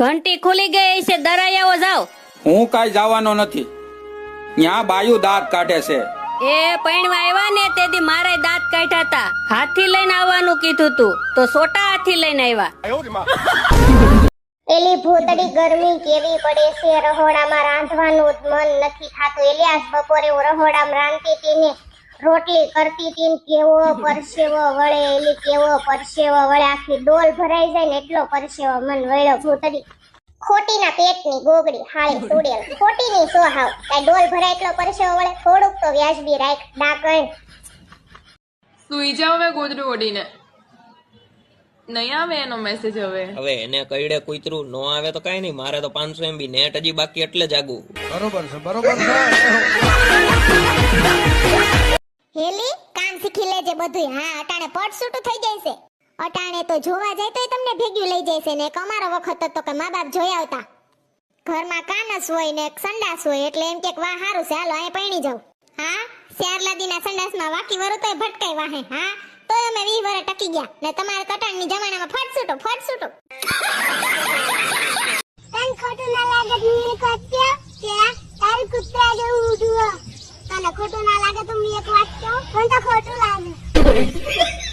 ઘંટી ખુલી ગઈ છે દરાઈ આવો જાવ હું કાંઈ જવાનો નથી. ત્યાં બાયુ દાંત કાઢે છે. એ પૈણવા આવ્યા ને તેથી મારે દાંત કાઢ્યા હતા હાથી લઈને આવવાનું કીધું તું. તો સોટા હાથી લઈને આવ્યા એલી ભૂતડી ગરમી કેવી પડે છે રહોડામાં રાંધવાનું મન નથી થાતું. આજ બપોરે હું રહોડામાં રાંધતી હતી ને રોટલી કરતી હતી કેવો પરસેવો વળે એલી કેવો પરસેવો વળે આખી ડોલ ભરાઈ જાય ને એટલો પરસેવો મન વળ્યો. ભૂતડી ખોટીના પેટની ગોગડી હાળી સુડેલ ખોટીની સો હાવ. કઈ ડોલ ભરાય એટલો પરસેવો વળે થોડુંક તો વ્યાજબી રાખ ડાકણ. સુઈ જાવ હવે ગોદડું ઓડીને નહીં આવે એનો મેસેજ હવે. હવે એને કઈડે કૂતરું નો આવે તો કઈ નહીં. મારે તો પાંચસો એમબી નેટ હજી બાકી એટલે જાગું. હેલી શીખી લેજે બધું હા, અટાણે પટ થઈ જાય અટાણે તો જોવા જાય તોય તમને ભેગ્યું લઈ જાય ને એક અમારો વખત હતો કે મા બાપ જોઈ આવતા. ઘરમાં કાનસ હોય ને સંડાસ હોય એટલે એમ કે વાહ, હારું છે. અહીં પૈણી જાવ હા શ્યારલાદીના સંડાસમાં વાકી વરું તોય ભટકાઈ વાહે. હા તો અમે વી વરે ટકી ગયા. ને તમારે કટાણની જમાનામાં ફટ છૂટો ફટ છૂટો તન ખોટું ના લાગે તું એક કે તાર કુતરા જેવું ઉડવું તને ખોટું ના લાગે તું એક વાક્ય મને તો ખોટું લાગે